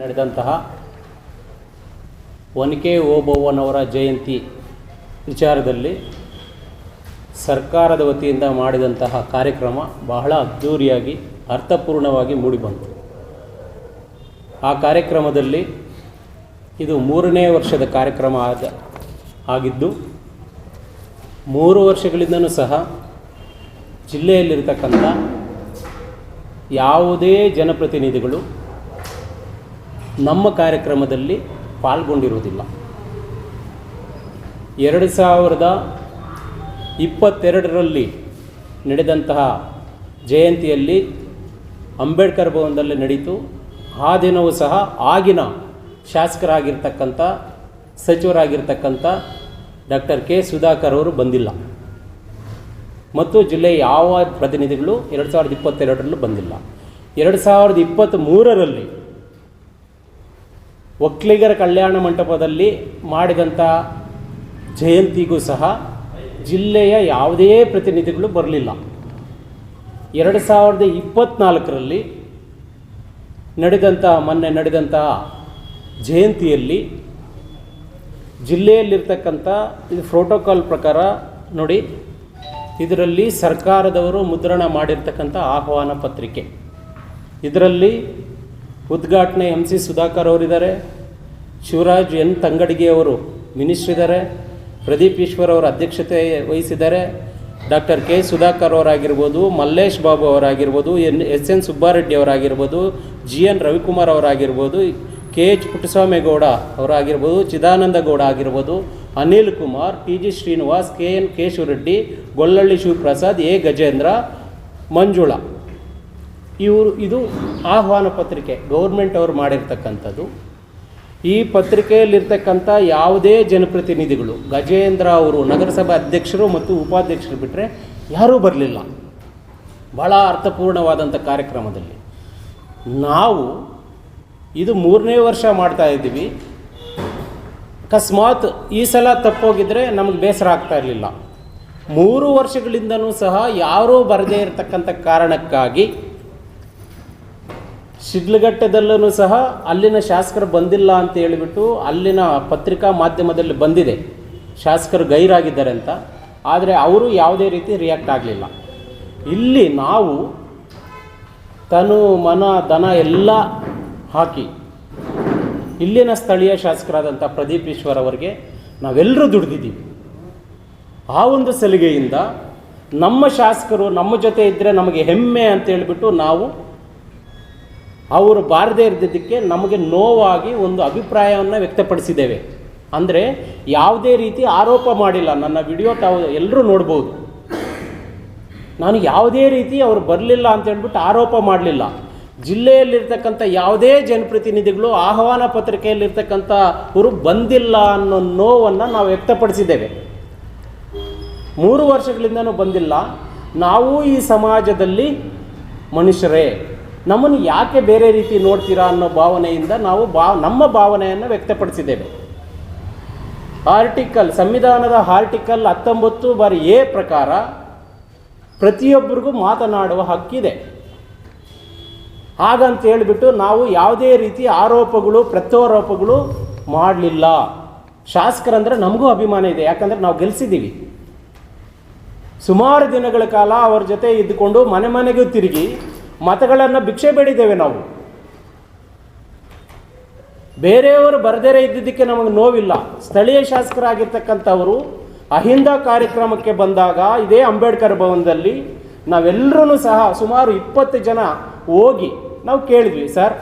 ನಡೆದಂತಹ ಒನಕೆ ಓಬವ್ವನವರ ಜಯಂತಿ ವಿಚಾರದಲ್ಲಿ ಸರ್ಕಾರದ ವತಿಯಿಂದ ಮಾಡಿದಂತಹ ಕಾರ್ಯಕ್ರಮ ಬಹಳ ಅದ್ಧೂರಿಯಾಗಿ, ಅರ್ಥಪೂರ್ಣವಾಗಿ ಮೂಡಿಬಂತು. ಆ ಕಾರ್ಯಕ್ರಮದಲ್ಲಿ ಇದು ಮೂರನೇ ವರ್ಷದ ಕಾರ್ಯಕ್ರಮ ಆದ, ಆಗಿದ್ದು, ಮೂರು ವರ್ಷಗಳಿಂದನೂ ಸಹ ಜಿಲ್ಲೆಯಲ್ಲಿರ್ತಕ್ಕಂಥ ಯಾವುದೇ ಜನಪ್ರತಿನಿಧಿಗಳು ನಮ್ಮ ಕಾರ್ಯಕ್ರಮದಲ್ಲಿ ಪಾಲ್ಗೊಂಡಿರುವುದಿಲ್ಲ. ಎರಡು ಸಾವಿರದ ಇಪ್ಪತ್ತೆರಡರಲ್ಲಿ ನಡೆದಂತಹ ಜಯಂತಿಯಲ್ಲಿ ಅಂಬೇಡ್ಕರ್ ಭವನದಲ್ಲಿ ನಡೀತು. ಆ ದಿನವೂ ಸಹ ಆಗಿನ ಶಾಸಕರಾಗಿರ್ತಕ್ಕಂಥ, ಸಚಿವರಾಗಿರ್ತಕ್ಕಂಥ ಡಾಕ್ಟರ್ ಕೆ ಸುಧಾಕರ್ ಅವರು ಬಂದಿಲ್ಲ. ಮತ್ತು ಜಿಲ್ಲೆಯ ಯಾವ ಪ್ರತಿನಿಧಿಗಳು ಎರಡು ಸಾವಿರದ ಇಪ್ಪತ್ತೆರಡರಲ್ಲೂ ಬಂದಿಲ್ಲ. ಎರಡು ಸಾವಿರದ ಇಪ್ಪತ್ತ್ಮೂರರಲ್ಲಿ ಒಕ್ಕಲಿಗರ ಕಲ್ಯಾಣ ಮಂಟಪದಲ್ಲಿ ಮಾಡಿದಂಥ ಜಯಂತಿಗೂ ಸಹ ಜಿಲ್ಲೆಯ ಯಾವುದೇ ಪ್ರತಿನಿಧಿಗಳು ಬರಲಿಲ್ಲ. ಎರಡು ಸಾವಿರದ ಇಪ್ಪತ್ತ್ನಾಲ್ಕರಲ್ಲಿ ನಡೆದಂಥ ಮೊನ್ನೆ ನಡೆದಂಥ ಜಯಂತಿಯಲ್ಲಿ ಜಿಲ್ಲೆಯಲ್ಲಿರ್ತಕ್ಕಂಥ ಇದು ಪ್ರೋಟೋಕಾಲ್ ಪ್ರಕಾರ ನೋಡಿ, ಇದರಲ್ಲಿ ಸರ್ಕಾರದವರು ಮುದ್ರಣ ಮಾಡಿರ್ತಕ್ಕಂಥ ಆಹ್ವಾನ ಪತ್ರಿಕೆ. ಇದರಲ್ಲಿ ಉದ್ಘಾಟನೆ ಎಂ ಸಿ ಸುಧಾಕರ್ ಅವರಿದ್ದಾರೆ. ಶಿವರಾಜ್ ಎನ್. ತಂಗಡಿಗೆಯವರು ಮಿನಿಸ್ಟ್ರ್ ಇದ್ದಾರೆ, ಪ್ರದೀಪ್ ಈಶ್ವರ್ ಅವರು ಅಧ್ಯಕ್ಷತೆ ವಹಿಸಿದ್ದಾರೆ, ಡಾಕ್ಟರ್ ಕೆ. ಸುಧಾಕರ್ ಅವರಾಗಿರ್ಬೋದು, ಮಲ್ಲೇಶ್ ಬಾಬು ಅವರಾಗಿರ್ಬೋದು, ಎನ್. ಎಸ್. ಎನ್. ಸುಬ್ಬಾರೆಡ್ಡಿ ಅವರಾಗಿರ್ಬೋದು, ಜಿ. ಎನ್. ರವಿಕುಮಾರ್ ಅವರಾಗಿರ್ಬೋದು, ಕೆ. ಎಚ್. ಪುಟ್ಟಸ್ವಾಮೇಗೌಡ ಅವರಾಗಿರ್ಬೋದು ಚಿದಾನಂದ ಗೌಡ ಆಗಿರ್ಬೋದು, Anil Kumar, T. G. Srinivas, K. N. Keshavareddy, Gollalli Shivaprasad, A. Gajendra, Manjula. ಇವರು ಇದು ಆಹ್ವಾನ ಪತ್ರಿಕೆ, ಗೌರ್ಮೆಂಟ್ ಅವರು ಮಾಡಿರ್ತಕ್ಕಂಥದ್ದು. ಈ ಪತ್ರಿಕೆಯಲ್ಲಿರ್ತಕ್ಕಂಥ ಯಾವುದೇ ಜನಪ್ರತಿನಿಧಿಗಳು, ಗಜೇಂದ್ರ ಅವರು, ನಗರಸಭೆ ಅಧ್ಯಕ್ಷರು ಮತ್ತು ಉಪಾಧ್ಯಕ್ಷರು ಬಿಟ್ಟರೆ ಯಾರೂ ಬರಲಿಲ್ಲ. ಭಾಳ ಅರ್ಥಪೂರ್ಣವಾದಂಥ ಕಾರ್ಯಕ್ರಮದಲ್ಲಿ. ನಾವು ಇದು ಮೂರನೇ ವರ್ಷ ಮಾಡ್ತಾ ಇದ್ದೀವಿ. ಅಕಸ್ಮಾತ್ ಈ ಸಲ ತಪ್ಪೋಗಿದ್ರೆ ನಮಗೆ ಬೇಸರ ಆಗ್ತಾ ಇರಲಿಲ್ಲ. ಮೂರು ವರ್ಷಗಳಿಂದನೂ ಸಹ ಯಾರೂ ಬರದೇ ಇರತಕ್ಕಂಥ ಕಾರಣಕ್ಕಾಗಿ ಶಿಡ್ಲಘಟ್ಟದಲ್ಲೂ ಸಹ ಅಲ್ಲಿನ ಶಾಸಕರು ಬಂದಿಲ್ಲ ಅಂತ ಹೇಳಿಬಿಟ್ಟು ಅಲ್ಲಿನ ಪತ್ರಿಕಾ ಮಾಧ್ಯಮದಲ್ಲಿ ಬಂದಿದೆ. ಶಾಸಕರು ಗೈರಾಗಿದ್ದಾರೆ ಅಂತ ಆದರೆ ಅವರು ಯಾವುದೇ ರೀತಿ ರಿಯಾಕ್ಟ್ ಆಗಲಿಲ್ಲ. ಇಲ್ಲಿ ನಾವು ತನು, ಮನ, ದನ ಎಲ್ಲ ಹಾಕಿ ಇಲ್ಲಿನ ಸ್ಥಳೀಯ ಶಾಸಕರಾದಂಥ ಪ್ರದೀಪ್ ಈಶ್ವರ್ ಅವರಿಗೆ ನಾವೆಲ್ಲರೂ ದುಡಿದಿದ್ದೀವಿ. ಆ ಒಂದು ಸಲಿಗೆಯಿಂದ ನಮ್ಮ ಶಾಸಕರು ನಮ್ಮ ಜೊತೆ ಇದ್ದರೆ ನಮಗೆ ಹೆಮ್ಮೆ ಅಂತ ಹೇಳಿಬಿಟ್ಟು ನಾವು ಅವರು ಬಾರದೇ ಇರದಿದ್ದಕ್ಕೆ ನಮಗೆ ನೋವಾಗಿ ಒಂದು ಅಭಿಪ್ರಾಯವನ್ನು ವ್ಯಕ್ತಪಡಿಸಿದ್ದೇವೆ. ಅಂದರೆ ಯಾವುದೇ ರೀತಿ ಆರೋಪ ಮಾಡಿಲ್ಲ. ನನ್ನ ವಿಡಿಯೋ ತಾವು ಎಲ್ಲರೂ ನೋಡ್ಬೋದು. ನಾನು ಯಾವುದೇ ರೀತಿ ಅವರು ಬರಲಿಲ್ಲ ಅಂತ ಹೇಳ್ಬಿಟ್ಟು ಆರೋಪ ಮಾಡಲಿಲ್ಲ. ಜಿಲ್ಲೆಯಲ್ಲಿರ್ತಕ್ಕಂಥ ಯಾವುದೇ ಜನಪ್ರತಿನಿಧಿಗಳು ಆಹ್ವಾನ ಪತ್ರಿಕೆಯಲ್ಲಿರ್ತಕ್ಕಂಥ ಅವರು ಬಂದಿಲ್ಲ ಅನ್ನೋ ನೋವನ್ನು ನಾವು ವ್ಯಕ್ತಪಡಿಸಿದ್ದೇವೆ. ಮೂರು ವರ್ಷಗಳಿಂದನೂ ಬಂದಿಲ್ಲ. ನಾವು ಈ ಸಮಾಜದಲ್ಲಿ ಮನುಷ್ಯರೇ. ನಮ್ಮನ್ನು ಯಾಕೆ ಬೇರೆ ರೀತಿ ನೋಡ್ತೀರಾ ಅನ್ನೋ ಭಾವನೆಯಿಂದ ನಾವು ಭಾವ ನಮ್ಮ ಭಾವನೆಯನ್ನು ವ್ಯಕ್ತಪಡಿಸಿದ್ದೇವೆ. ಆರ್ಟಿಕಲ್ ಸಂವಿಧಾನದ ಆರ್ಟಿಕಲ್ ಹತ್ತೊಂಬತ್ತು ಬಾರಿ ಎ ಪ್ರಕಾರ ಪ್ರತಿಯೊಬ್ಬರಿಗೂ ಮಾತನಾಡುವ ಹಕ್ಕಿದೆ. ಹಾಗಂತ ಹೇಳಿಬಿಟ್ಟು ನಾವು ಯಾವುದೇ ರೀತಿ ಆರೋಪಗಳು, ಪ್ರತ್ಯಾರೋಪಗಳು ಮಾಡಲಿಲ್ಲ. ಶಾಸಕರಂದರೆ ನಮಗೂ ಅಭಿಮಾನ ಇದೆ, ಯಾಕಂದರೆ ನಾವು ಗೆಲ್ಲಿಸಿದ್ದೀವಿ ಸುಮಾರು ದಿನಗಳ ಕಾಲ ಅವ್ರ ಜೊತೆ ಇದ್ದುಕೊಂಡು ಮನೆ ಮನೆಗೂ ತಿರುಗಿ ಮತಗಳನ್ನು ಭಿಕ್ಷೆ ಬೇಡಿದ್ದೇವೆ ನಾವು. ಬೇರೆಯವರು ಬರದೇರೆ ಇದ್ದಿದ್ದಕ್ಕೆ ನಮಗೆ ನೋವಿಲ್ಲ. ಸ್ಥಳೀಯ ಶಾಸಕರಾಗಿರ್ತಕ್ಕಂಥವರು ಅಹಿಂದ ಕಾರ್ಯಕ್ರಮಕ್ಕೆ ಬಂದಾಗ ಇದೇ ಅಂಬೇಡ್ಕರ್ ಭವನದಲ್ಲಿ ನಾವೆಲ್ಲರೂ ಸಹ ಸುಮಾರು ಇಪ್ಪತ್ತು ಜನ ಹೋಗಿ ನಾವು ಕೇಳಿದ್ವಿ, ಸರ್,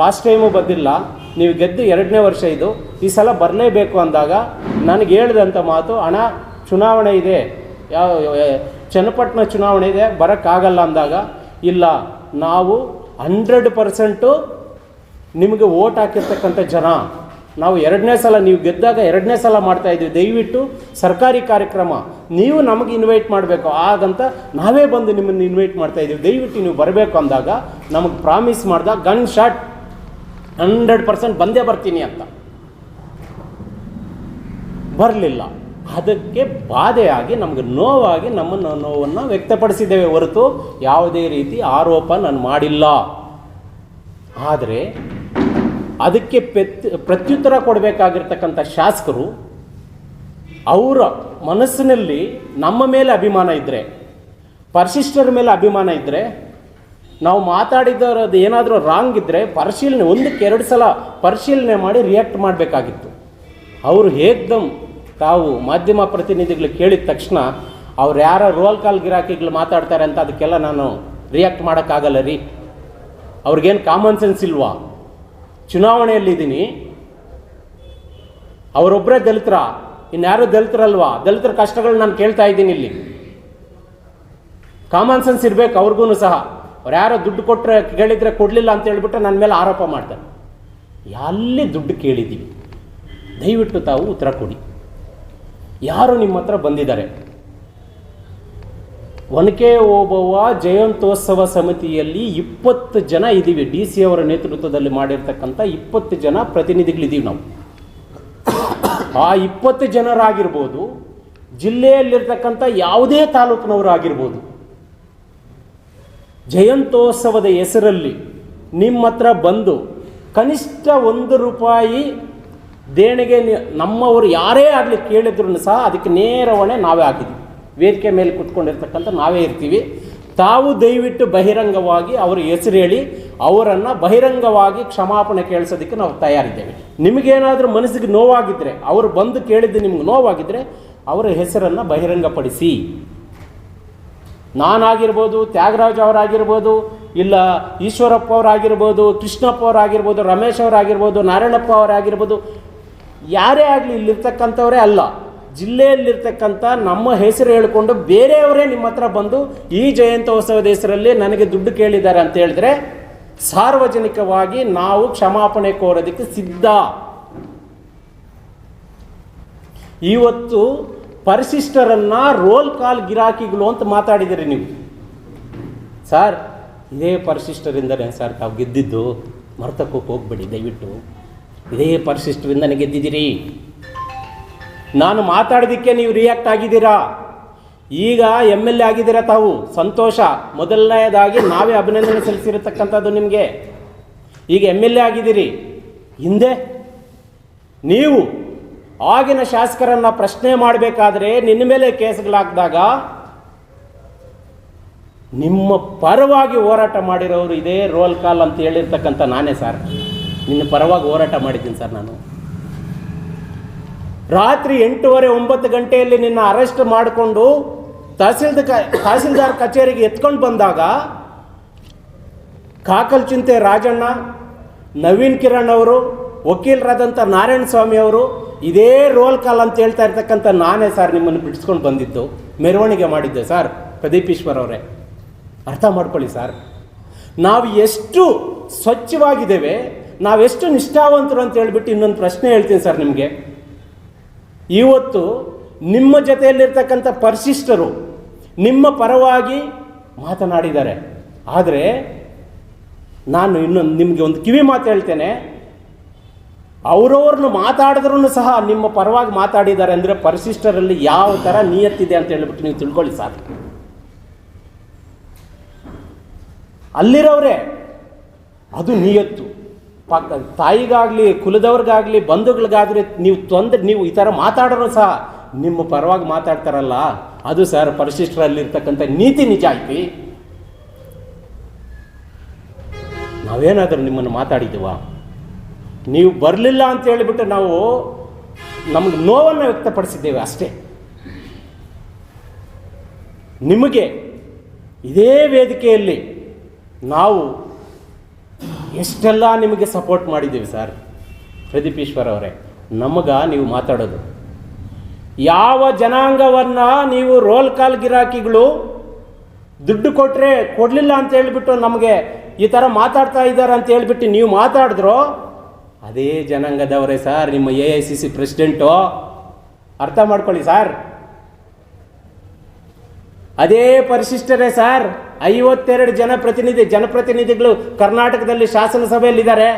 ಲಾಸ್ಟ್ ಟೈಮು ಬಂದಿಲ್ಲ, ನೀವು ಗೆದ್ದು ಎರಡನೇ ವರ್ಷ ಇದು, ಈ ಸಲ ಬರಲೇಬೇಕು ಅಂದಾಗ ನನಗೆ ಹೇಳಿದಂಥ ಮಾತು ಹಣ ಚುನಾವಣೆ ಇದೆ, ಯಾವ ಚನ್ನಪಟ್ಟಣ ಚುನಾವಣೆ ಇದೆ, ಬರೋಕ್ಕಾಗಲ್ಲ ಅಂದಾಗ ಇಲ್ಲ, ನಾವು ಹಂಡ್ರೆಡ್ ಪರ್ಸೆಂಟು ನಿಮಗೆ ಓಟ್ ಹಾಕಿರ್ತಕ್ಕಂಥ ಜನ. ನಾವು ಎರಡನೇ ಸಲ, ನೀವು ಗೆದ್ದಾಗ ಎರಡನೇ ಸಲ ಮಾಡ್ತಾ ಇದ್ದೀವಿ ದಯವಿಟ್ಟು ಸರ್ಕಾರಿ ಕಾರ್ಯಕ್ರಮ, ನೀವು ನಮಗೆ ಇನ್ವೈಟ್ ಮಾಡಬೇಕು. ಹಾಗಂತ ನಾವೇ ಬಂದು ನಿಮ್ಮನ್ನು ಇನ್ವೈಟ್ ಮಾಡ್ತಾ ಇದ್ದೀವಿ ದಯವಿಟ್ಟು ನೀವು ಬರಬೇಕು ಅಂದಾಗ ನಮಗೆ ಪ್ರಾಮಿಸ್ ಮಾಡ್ದ ಗನ್ ಶಾಟ್ ಹಂಡ್ರೆಡ್ ಪರ್ಸೆಂಟ್ ಬಂದೇ ಬರ್ತೀನಿ ಅಂತ. ಬರಲಿಲ್ಲ. ಅದಕ್ಕೆ ಬಾಧೆಯಾಗಿ ನಮಗೆ ನೋವಾಗಿ ನಮ್ಮನ್ನು ನೋವನ್ನು ವ್ಯಕ್ತಪಡಿಸಿದ್ದೇವೆ ಹೊರತು ಯಾವುದೇ ರೀತಿ ಆರೋಪ ನಾನು ಮಾಡಿಲ್ಲ. ಆದರೆ ಅದಕ್ಕೆ ಪ್ರತ್ಯುತ್ತರ ಕೊಡಬೇಕಾಗಿರ್ತಕ್ಕಂಥ ಶಾಸಕರು ಅವರ ಮನಸ್ಸಿನಲ್ಲಿ ನಮ್ಮ ಮೇಲೆ ಅಭಿಮಾನ ಇದ್ದರೆ ಪರಿಶಿಷ್ಟರ ಮೇಲೆ ಅಭಿಮಾನ ಇದ್ದರೆ ನಾವು ಮಾತಾಡಿದರದು ಏನಾದರೂ ರಾಂಗ್ ಇದ್ದರೆ ಪರಿಶೀಲನೆ, ಒಂದಕ್ಕೆ ಎರಡು ಸಲ ಪರಿಶೀಲನೆ ಮಾಡಿ ರಿಯಾಕ್ಟ್ ಮಾಡಬೇಕಾಗಿತ್ತು. ಅವರು ಹೇಗ್ದಮ್ ತಾವು ಮಾಧ್ಯಮ ಪ್ರತಿನಿಧಿಗಳು ಕೇಳಿದ ತಕ್ಷಣ ಅವ್ರು ಯಾರ ರೋಲ್ ಕಾಲ್ ಗಿರಾಕಿಗಳು ಮಾತಾಡ್ತಾರೆ ಅಂತ ಅದಕ್ಕೆಲ್ಲ ನಾನು ರಿಯಾಕ್ಟ್ ಮಾಡೋಕ್ಕಾಗಲ್ಲ ರೀ. ಅವ್ರಿಗೇನು ಕಾಮನ್ ಸೆನ್ಸ್ ಇಲ್ವಾ? ಚುನಾವಣೆಯಲ್ಲಿದ್ದೀನಿ. ಅವರೊಬ್ಬರೇ ದಲಿತರ. ಇನ್ಯಾರು ದಲಿತರಲ್ವಾ ದಲಿತರ ಕಷ್ಟಗಳು ನಾನು ಕೇಳ್ತಾ ಇದ್ದೀನಿ ಇಲ್ಲಿ. ಕಾಮನ್ ಸೆನ್ಸ್ ಇರಬೇಕು ಅವ್ರಿಗೂ ಸಹ. ಅವ್ರು ಯಾರೋ ದುಡ್ಡು ಕೊಟ್ಟರೆ ಕೇಳಿದರೆ ಕೊಡಲಿಲ್ಲ ಅಂತ ಹೇಳ್ಬಿಟ್ಟು ನನ್ನ ಮೇಲೆ ಆರೋಪ ಮಾಡ್ತಾರೆ. ಎಲ್ಲಿ ದುಡ್ಡು ಕೇಳಿದ್ದೀವಿ ದಯವಿಟ್ಟು ತಾವು ಉತ್ತರ ಕೊಡಿ. ಯಾರು ನಿಮ್ಮ ಹತ್ರ ಬಂದಿದ್ದಾರೆ? ಒನಕೆ ಓಬವ್ವ ಜಯಂತೋತ್ಸವ ಸಮಿತಿಯಲ್ಲಿ ಇಪ್ಪತ್ತು ಜನ ಇದ್ದೀವಿ. ಡಿ ಸಿ ಅವರ ನೇತೃತ್ವದಲ್ಲಿ ಮಾಡಿರ್ತಕ್ಕಂಥ ಇಪ್ಪತ್ತು ಜನ ಪ್ರತಿನಿಧಿಗಳಿದ್ದೀವಿ ನಾವು. ಆ ಇಪ್ಪತ್ತು ಜನರಾಗಿರ್ಬೋದು, ಜಿಲ್ಲೆಯಲ್ಲಿರ್ತಕ್ಕಂಥ ಯಾವುದೇ ತಾಲೂಕಿನವರಾಗಿರ್ಬೋದು, ಜಯಂತ್ಯೋತ್ಸವದ ಹೆಸರಲ್ಲಿ ನಿಮ್ಮ ಹತ್ರ ಬಂದು ಕನಿಷ್ಠ ಒಂದು ರೂಪಾಯಿ ದೇಣಿಗೆ ನಮ್ಮವರು ಯಾರೇ ಆಗಲಿ ಕೇಳಿದ್ರು ಸಹ ಅದಕ್ಕೆ ನೇರ ಹೊಣೆ ನಾವೇ ಹಾಕಿದ್ವಿ. ವೇದಿಕೆ ಮೇಲೆ ಕುತ್ಕೊಂಡಿರ್ತಕ್ಕಂಥ ನಾವೇ ಇರ್ತೀವಿ. ತಾವು ದಯವಿಟ್ಟು ಬಹಿರಂಗವಾಗಿ ಅವರ ಹೆಸರು ಹೇಳಿ ಅವರನ್ನು ಬಹಿರಂಗವಾಗಿ ಕ್ಷಮಾಪಣೆ ಕೇಳಿಸೋದಕ್ಕೆ ನಾವು ತಯಾರಿದ್ದೇವೆ. ನಿಮಗೇನಾದರೂ ಮನಸ್ಸಿಗೆ ನೋವಾಗಿದ್ದರೆ ಅವರು ಬಂದು ಕೇಳಿದ್ದು ನಿಮ್ಗೆ ನೋವಾಗಿದ್ದರೆ ಅವರ ಹೆಸರನ್ನು ಬಹಿರಂಗಪಡಿಸಿ. ನಾನಾಗಿರ್ಬೋದು, ತ್ಯಾಗರಾಜ್ ಅವರಾಗಿರ್ಬೋದು, ಇಲ್ಲ ಈಶ್ವರಪ್ಪ ಅವರಾಗಿರ್ಬೋದು, ಕೃಷ್ಣಪ್ಪ ಅವರಾಗಿರ್ಬೋದು, ರಮೇಶ್ ಅವರಾಗಿರ್ಬೋದು, ನಾರಾಯಣಪ್ಪ ಅವರಾಗಿರ್ಬೋದು ಯಾರೇ ಆಗಲಿ ಇಲ್ಲಿರ್ತಕ್ಕಂಥವರೇ ಅಲ್ಲ. ಜಿಲ್ಲೆಯಲ್ಲಿರ್ತಕ್ಕಂಥ ನಮ್ಮ ಹೆಸರು ಹೇಳಿಕೊಂಡು ಬೇರೆಯವರೇ ನಿಮ್ಮ ಹತ್ರ ಬಂದು ಈ ಜಯಂತ್ಯೋತ್ಸವದ ಹೆಸರಲ್ಲಿ ನನಗೆ ದುಡ್ಡು ಕೇಳಿದ್ದಾರೆ ಅಂತ ಹೇಳಿದ್ರೆ ಸಾರ್ವಜನಿಕವಾಗಿ ನಾವು ಕ್ಷಮಾಪಣೆ ಕೋರೋದಕ್ಕೆ ಸಿದ್ಧ. ಇವತ್ತು ಪರಿಶಿಷ್ಟರನ್ನ ರೋಲ್ ಕಾಲ್ ಗಿರಾಕಿಗಳು ಅಂತ ಮಾತಾಡಿದಿರಿ ನೀವು. ಸರ್, ಇದೇ ಪರಿಶಿಷ್ಟರಿಂದಲೇ ಸರ್ ತಾವು ಗೆದ್ದಿದ್ದು ಮರ್ತಕ್ಕೋಕೆ ಹೋಗ್ಬೇಡಿ, ದಯವಿಟ್ಟು. ಇದೇ ಪರಿಶಿಷ್ಟರಿಂದನೇ ಗೆದ್ದಿದ್ದೀರಿ ನಾನು ಮಾತಾಡೋದಕ್ಕೆ ನೀವು ರಿಯಾಕ್ಟ್ ಆಗಿದ್ದೀರಾ? ಈಗ ಎಂ ಎಲ್ ಎ ಆಗಿದ್ದೀರಾ ತಾವು? ಸಂತೋಷ. ಮೊದಲನೆಯದಾಗಿ ನಾವೇ ಅಭಿನಂದನೆ ಸಲ್ಲಿಸಿರತಕ್ಕಂಥದ್ದು ನಿಮಗೆ. ಈಗ ಎಂ ಎಲ್ ಎ ಆಗಿದ್ದೀರಿ. ಹಿಂದೆ? ನೀವು ಆಗಿನ ಶಾಸಕರನ್ನು ಪ್ರಶ್ನೆ ಮಾಡಬೇಕಾದ್ರೆ ನಿನ್ನ ಮೇಲೆ ಕೇಸ್ಗಳಾಕಿದಾಗ ನಿಮ್ಮ ಪರವಾಗಿ ಹೋರಾಟ ಮಾಡಿರೋರು ಇದೇ ರೋಲ್ ಕಾಲ್ ಅಂತ ಹೇಳಿರ್ತಕ್ಕಂಥ ನಾನೇ, ಸರ್. ನಿನ್ನ ಪರವಾಗಿ ಹೋರಾಟ ಮಾಡಿದ್ದೀನಿ ಸರ್ ನಾನು. ರಾತ್ರಿ ಎಂಟೂವರೆ ಒಂಬತ್ತು ಗಂಟೆಯಲ್ಲಿ ನಿನ್ನ ಅರೆಸ್ಟ್ ಮಾಡಿಕೊಂಡು ತಹಸೀಲ್ದ ತಹಸೀಲ್ದಾರ್ ಕಚೇರಿಗೆ ಎತ್ಕೊಂಡು ಬಂದಾಗ ಕಾಕಲ್ ಚಿಂತೆ ರಾಜಣ್ಣ, ನವೀನ್ ಕಿರಣ್ ಅವರು ವಕೀಲರಾದಂಥ ನಾರಾಯಣ ಸ್ವಾಮಿ ಅವರು, ಇದೇ ರೋಲ್ ಕಾಲ್ ಅಂತ ಹೇಳ್ತಾ ಇರ್ತಕ್ಕಂಥ ನಾನೇ ಸರ್ ನಿಮ್ಮನ್ನು ಬಿಡಿಸ್ಕೊಂಡು ಬಂದಿದ್ದು, ಮೆರವಣಿಗೆ ಮಾಡಿದ್ದೆ ಸರ್ ಪ್ರದೀಪ್ ಈಶ್ವರ್ ಅವರೇ. ಅರ್ಥ ಮಾಡ್ಕೊಳ್ಳಿ ಸರ್. ನಾವು ಎಷ್ಟು ಸ್ವಚ್ಛವಾಗಿದ್ದೇವೆ ನಾವೆಷ್ಟು ನಿಷ್ಠಾವಂತರು ಅಂತ ಹೇಳ್ಬಿಟ್ಟು ಇನ್ನೊಂದು ಪ್ರಶ್ನೆ ಹೇಳ್ತೀನಿ ಸರ್ ನಿಮಗೆ. ಇವತ್ತು ನಿಮ್ಮ ಜೊತೆಯಲ್ಲಿರ್ತಕ್ಕಂಥ ಪರಿಶಿಷ್ಟರು ನಿಮ್ಮ ಪರವಾಗಿ ಮಾತನಾಡಿದ್ದಾರೆ. ಆದರೆ ನಾನು ಇನ್ನೊಂದು ನಿಮಗೆ ಒಂದು ಕಿವಿ ಮಾತು ಹೇಳ್ತೇನೆ. ಅವರವ್ರನ್ನ ಮಾತಾಡಿದ್ರೂ ಸಹ ನಿಮ್ಮ ಪರವಾಗಿ ಮಾತಾಡಿದ್ದಾರೆ ಅಂದರೆ ಪರಿಶಿಷ್ಟರಲ್ಲಿ ಯಾವ ಥರ ನಿಯತ್ತಿದೆ ಅಂತ ಹೇಳ್ಬಿಟ್ಟು ನೀವು ತಿಳ್ಕೊಳ್ಳಿ ಸರ್. ಅಲ್ಲಿರೋರೆ ಅದು ನಿಯತ್ತು. ಪಕ್ಕ ತಾಯಿಗಾಗಲಿ, ಕುಲದವ್ರಿಗಾಗಲಿ ಬಂಧುಗಳಿಗಾಗಲಿ ನೀವು ತೊಂದರೆ, ನೀವು ಈ ಥರ ಮಾತಾಡೋರು ಸಹ ನಿಮ್ಮ ಪರವಾಗಿ ಮಾತಾಡ್ತಾರಲ್ಲ, ಅದು ಸರ್ ಪರಿಶಿಷ್ಟರಲ್ಲಿರ್ತಕ್ಕಂಥ ನೀತಿ ನಿಜ ಐತಿ ನಾವೇನಾದರೂ ನಿಮ್ಮನ್ನು ಮಾತಾಡಿದ್ದೀವ ನೀವು ಬರಲಿಲ್ಲ ಅಂತ ಹೇಳಿಬಿಟ್ಟು ನಾವು ನಮ್ಗೆ ನೋವನ್ನು ವ್ಯಕ್ತಪಡಿಸಿದ್ದೇವೆ ಅಷ್ಟೇ. ನಿಮಗೆ ಇದೇ ವೇದಿಕೆಯಲ್ಲಿ ನಾವು ಎಷ್ಟೆಲ್ಲ ನಿಮಗೆ ಸಪೋರ್ಟ್ ಮಾಡಿದ್ದೀವಿ ಸರ್ ಪ್ರದೀಪ್ ಈಶ್ವರ್ ಅವರೇ, ನಮಗ ನೀವು ಮಾತಾಡೋದು. ಯಾವ ಜನಾಂಗವನ್ನು ನೀವು ರೋಲ್ ಕಾಲ್ ಗಿರಾಕಿಗಳು ದುಡ್ಡು ಕೊಟ್ಟರೆ ಕೊಡಲಿಲ್ಲ ಅಂತ ಹೇಳ್ಬಿಟ್ಟು ನಮಗೆ ಈ ಥರ ಮಾತಾಡ್ತಾ ಇದ್ದಾರೆ ಅಂತ ಹೇಳ್ಬಿಟ್ಟು ನೀವು ಮಾತಾಡಿದ್ರೋ, ಅದೇ ಜನಾಂಗದವರೇ ಸರ್ ನಿಮ್ಮ A I C C president ಅರ್ಥ ಮಾಡ್ಕೊಳ್ಳಿ ಸರ್ ಅದೇ ಪರಿಶಿಷ್ಟರೇ ಸರ್ ಐವತ್ತೆರಡು ಜನ ಪ್ರತಿನಿಧಿ ಜನಪ್ರತಿನಿಧಿಗಳು ಕರ್ನಾಟಕದಲ್ಲಿ ಶಾಸನ ಸಭೆಯಲ್ಲಿದ್ದಾರೆ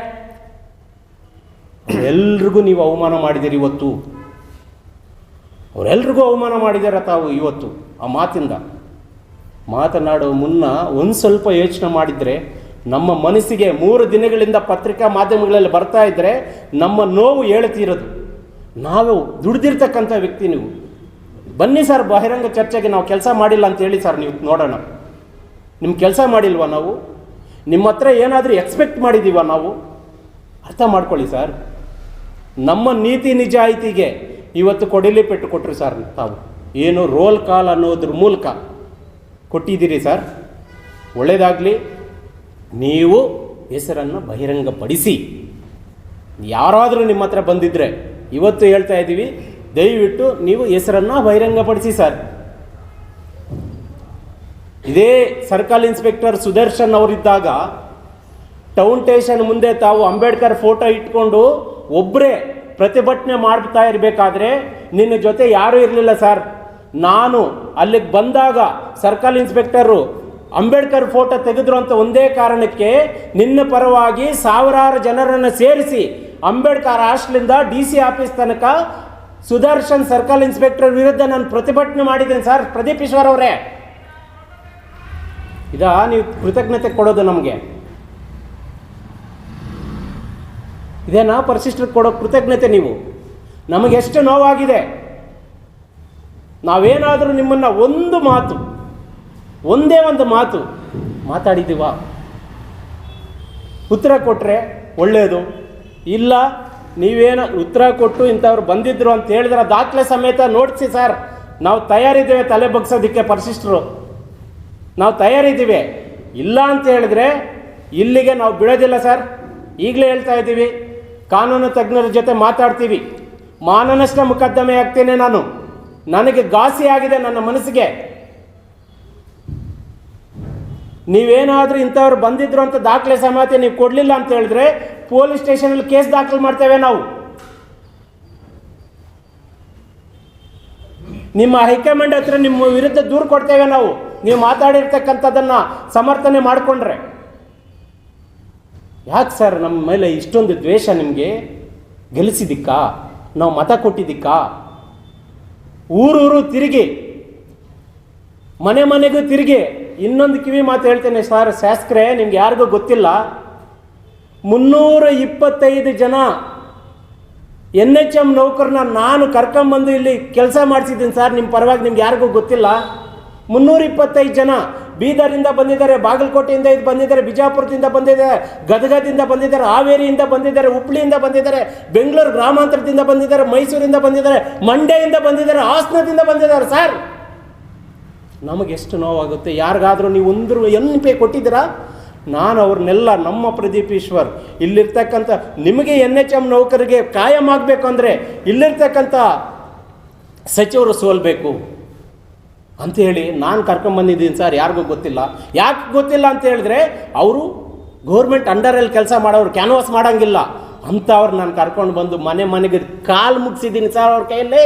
ಎಲ್ರಿಗೂ ನೀವು ಅವಮಾನ ಮಾಡಿದ್ದೀರಿ ಇವತ್ತು. ಅವರೆಲ್ರಿಗೂ ಅವಮಾನ ಮಾಡಿದ್ದಾರೆ ತಾವು ಇವತ್ತು, ಆ ಮಾತಿಂದ. ಮಾತನಾಡುವ ಮುನ್ನ ಒಂದು ಸ್ವಲ್ಪ ಯೋಚನೆ ಮಾಡಿದರೆ, ನಮ್ಮ ಮನಸ್ಸಿಗೆ ಮೂರು ದಿನಗಳಿಂದ ಪತ್ರಿಕಾ ಮಾಧ್ಯಮಗಳಲ್ಲಿ ಬರ್ತಾ ಇದ್ದರೆ ನಮ್ಮ ನೋವು ಹೇಳ್ತಿರೋದು ನಾವು ದುಡ್ದಿರ್ತಕ್ಕಂಥ ವ್ಯಕ್ತಿ ನೀವು. ಬನ್ನಿ ಸರ್, ಬಹಿರಂಗ ಚರ್ಚೆಗೆ ನಾವು ಕೆಲಸ ಮಾಡಿಲ್ಲ ಅಂತ ಹೇಳಿ ಸರ್ ನೀವು ನೋಡೋಣ. ನಿಮ್ಮ ಕೆಲಸ ಮಾಡಿಲ್ವಾ ನಾವು? ನಿಮ್ಮ ಹತ್ರ ಏನಾದರೂ ಎಕ್ಸ್ಪೆಕ್ಟ್ ಮಾಡಿದ್ದೀವ ನಾವು? ಅರ್ಥ ಮಾಡ್ಕೊಳ್ಳಿ ಸರ್. ನಮ್ಮ ನೀತಿ ನಿಜಾಯಿತಿಗೆ ಇವತ್ತು ಕೊಡಿಲಿ ಪೆಟ್ಟು ಕೊಟ್ಟರು ಸರ್ ತಾವು. ಏನು ರೋಲ್ ಕಾಲ್ ಅನ್ನೋದ್ರ ಮೂಲಕ ಕೊಟ್ಟಿದ್ದೀರಿ ಸರ್. ಒಳ್ಳೆಯದಾಗಲಿ ನೀವು ಹೆಸರನ್ನು ಬಹಿರಂಗಪಡಿಸಿ. ಯಾರಾದರೂ ನಿಮ್ಮ ಹತ್ರ ಬಂದಿದ್ದರೆ ಇವತ್ತು ಹೇಳ್ತಾ ಇದ್ದೀವಿ ದಯವಿಟ್ಟು ನೀವು ಹೆಸರನ್ನು ಬಹಿರಂಗಪಡಿಸಿ ಸರ್. ಇದೇ ಸರ್ಕಲ್ ಇನ್ಸ್ಪೆಕ್ಟರ್ ಸುದರ್ಶನ್ ಅವರಿದ್ದಾಗ ಟೌನ್ ಸ್ಟೇಷನ್ ಮುಂದೆ ತಾವು ಅಂಬೇಡ್ಕರ್ ಫೋಟೋ ಇಟ್ಕೊಂಡು ಒಬ್ಬರೇ ಪ್ರತಿಭಟನೆ ಮಾಡ್ತಾ ಇರಬೇಕಾದ್ರೆ ನಿನ್ನ ಜೊತೆ ಯಾರೂ ಇರಲಿಲ್ಲ ಸರ್. ನಾನು ಅಲ್ಲಿಗೆ ಬಂದಾಗ ಸರ್ಕಲ್ ಇನ್ಸ್ಪೆಕ್ಟರು ಅಂಬೇಡ್ಕರ್ ಫೋಟೋ ತೆಗೆದ್ರು ಅಂತ ಒಂದೇ ಕಾರಣಕ್ಕೆ ನಿನ್ನ ಪರವಾಗಿ ಸಾವಿರಾರು ಜನರನ್ನು ಸೇರಿಸಿ ಅಂಬೇಡ್ಕರ್ ಹಾಸ್ಟ್ಲಿಂದ ಡಿ ಸಿ ಆಫೀಸ್ ತನಕ ಸುದರ್ಶನ್ ಸರ್ಕಲ್ ಇನ್ಸ್ಪೆಕ್ಟರ್ ವಿರುದ್ಧ ನಾನು ಪ್ರತಿಭಟನೆ ಮಾಡಿದ್ದೇನೆ ಸರ್. ಪ್ರದೀಪ್ ಈಶ್ವರ್ ಅವರೇ. ಇದಾ ನೀವು ಕೃತಜ್ಞತೆ ಕೊಡೋದು ನಮಗೆ. ಇದೇನಾ ಪರಿಶಿಷ್ಟರಿಗೆ ಕೊಡೋ ಕೃತಜ್ಞತೆ ನೀವು? ನಮಗೆ ಎಷ್ಟು ನೋವಾಗಿದೆ? ನಾವೇನಾದರೂ ನಿಮ್ಮನ್ನು ಒಂದು ಮಾತು, ಒಂದೇ ಒಂದು ಮಾತು ಮಾತಾಡಿದ್ದೀವ? ಉತ್ತರ ಕೊಟ್ಟರೆ ಒಳ್ಳೆಯದು ಇಲ್ಲ, ನೀವೇನ ಉತ್ತರ ಕೊಟ್ಟು ಇಂಥವ್ರು ಬಂದಿದ್ರು ಅಂತ ಹೇಳಿದ್ರೆ, ದಾಖಲೆ ಸಮೇತ ನೋಡಿಸಿ ಸರ್. ನಾವು ತಯಾರಿದ್ದೇವೆ ತಲೆ ಬಗ್ಸೋದಕ್ಕೆ ಪರಿಶಿಷ್ಟರು. ನಾವು ತಯಾರಿದ್ದೀವಿ. ಇಲ್ಲ ಅಂತ ಹೇಳಿದ್ರೆ ಇಲ್ಲಿಗೆ ನಾವು ಬಿಡೋದಿಲ್ಲ ಸರ್. ಈಗಲೇ ಹೇಳ್ತಾ ಇದ್ದೀವಿ. ಕಾನೂನು ತಜ್ಞರ ಜೊತೆ ಮಾತಾಡ್ತೀವಿ. ಮಾನನಷ್ಟ ಮೊಕದ್ದಮೆ ಆಗ್ತೇನೆ ನಾನು. ನನಗೆ ಘಾಸಿ ಆಗಿದೆ ನನ್ನ ಮನಸ್ಸಿಗೆ. ನೀವೇನಾದರೂ ಇಂಥವ್ರು ಬಂದಿದ್ರು ಅಂತ ದಾಖಲೆ ಸಮೇತ ನೀವು ಕೊಡಲಿಲ್ಲ ಅಂತ ಹೇಳಿದ್ರೆ ಪೊಲೀಸ್ ಸ್ಟೇಷನಲ್ಲಿ ಕೇಸ್ ದಾಖಲು ಮಾಡ್ತೇವೆ ನಾವು. ನಿಮ್ಮ ಹೈಕಮಾಂಡ್ ಹತ್ರ ನಿಮ್ಮ ವಿರುದ್ಧ ದೂರು ಕೊಡ್ತೇವೆ ನಾವು. ನೀವು ಮಾತಾಡಿರ್ತಕ್ಕಂಥದ್ದನ್ನ ಸಮರ್ಥನೆ ಮಾಡಿಕೊಂಡ್ರೆ. ಯಾಕೆ ಸರ್ ನಮ್ಮ ಮೇಲೆ ಇಷ್ಟೊಂದು ದ್ವೇಷ ನಿಮಗೆ? ಗೆಲ್ಲಿಸಿದಿಕ್ಕಾ ನಾವು ಮತ ಕೊಟ್ಟಿದ್ದಕ್ಕಾ ಊರೂರು ತಿರುಗಿ, ಮನೆ ಮನೆಗೂ ತಿರುಗಿ ಇನ್ನೊಂದು ಕಿವಿ ಮಾತು ಹೇಳ್ತೇನೆ ಸರ್, ಶಾಸ್ತ್ರೆ ನಿಮ್ಗೆ ಯಾರಿಗೂ ಗೊತ್ತಿಲ್ಲ. ಮುನ್ನೂರ ಇಪ್ಪತ್ತೈದು ಜನ ಎನ್ ಎಚ್ ಎಂ ನೌಕರನ್ನ ನಾನು ಕರ್ಕೊಂಬಂದು ಇಲ್ಲಿ ಕೆಲಸ ಮಾಡಿಸಿದ್ದೀನಿ ಸರ್ ನಿಮ್ಮ ಪರವಾಗಿ ನಿಮ್ಗೆ ಯಾರಿಗೂ ಗೊತ್ತಿಲ್ಲ. ಮುನ್ನೂರ ಇಪ್ಪತ್ತೈದು ಜನ ಬೀದರಿಂದ ಬಂದಿದ್ದಾರೆ, ಬಾಗಲಕೋಟೆಯಿಂದ ಇದು ಬಂದಿದ್ದಾರೆ, ಬಿಜಾಪುರದಿಂದ ಬಂದಿದ್ದಾರೆ, ಗದಗದಿಂದ ಬಂದಿದ್ದಾರೆ, ಹಾವೇರಿಯಿಂದ ಬಂದಿದ್ದಾರೆ, ಹುಬ್ಳಿಯಿಂದ ಬಂದಿದ್ದಾರೆ, ಬೆಂಗಳೂರು ಗ್ರಾಮಾಂತರದಿಂದ ಬಂದಿದ್ದಾರೆ, ಮೈಸೂರಿಂದ ಬಂದಿದ್ದಾರೆ, ಮಂಡ್ಯದಿಂದ ಬಂದಿದ್ದಾರೆ, ಹಾಸನದಿಂದ ಬಂದಿದ್ದಾರೆ ಸರ್. ನಮಗೆಷ್ಟು ನೋವಾಗುತ್ತೆ? ಯಾರಿಗಾದರೂ ನೀವು ಒಂದು ಎನ್ ಪೇ ಕೊಟ್ಟಿದ್ದೀರಾ? ನಾನು ಅವ್ರನ್ನೆಲ್ಲ ನಮ್ಮ ಪ್ರದೀಪ್ ಈಶ್ವರ್, ಇಲ್ಲಿರ್ತಕ್ಕಂಥ ನಿಮಗೆ ಎನ್ ಎಚ್ ಎಂ ನೌಕರಿಗೆ ಕಾಯಂ ಆಗಬೇಕು ಅಂದರೆ ಇಲ್ಲಿರ್ತಕ್ಕಂಥ ಸಚಿವರು ಸೋಲ್ಬೇಕು. ಅಂಥೇಳಿ ನಾನು ಕರ್ಕೊಂಬಂದಿದ್ದೀನಿ ಸರ್, ಯಾರಿಗೂ ಗೊತ್ತಿಲ್ಲ. ಯಾಕೆ ಗೊತ್ತಿಲ್ಲ ಅಂತ ಹೇಳಿದ್ರೆ, ಅವರು ಗೌರ್ಮೆಂಟ್ ಅಂಡರಲ್ಲಿ ಕೆಲಸ ಮಾಡೋರು ಕ್ಯಾನ್ವಾಸ್ ಮಾಡೋಂಗಿಲ್ಲ. ಅಂಥವ್ರು ನಾನು ಕರ್ಕೊಂಡು ಬಂದು ಮನೆ ಮನೆಗೆ ಕಾಲು ಮುಗಿಸಿದ್ದೀನಿ ಸರ್ ಅವ್ರ ಕೈಯಲ್ಲಿ.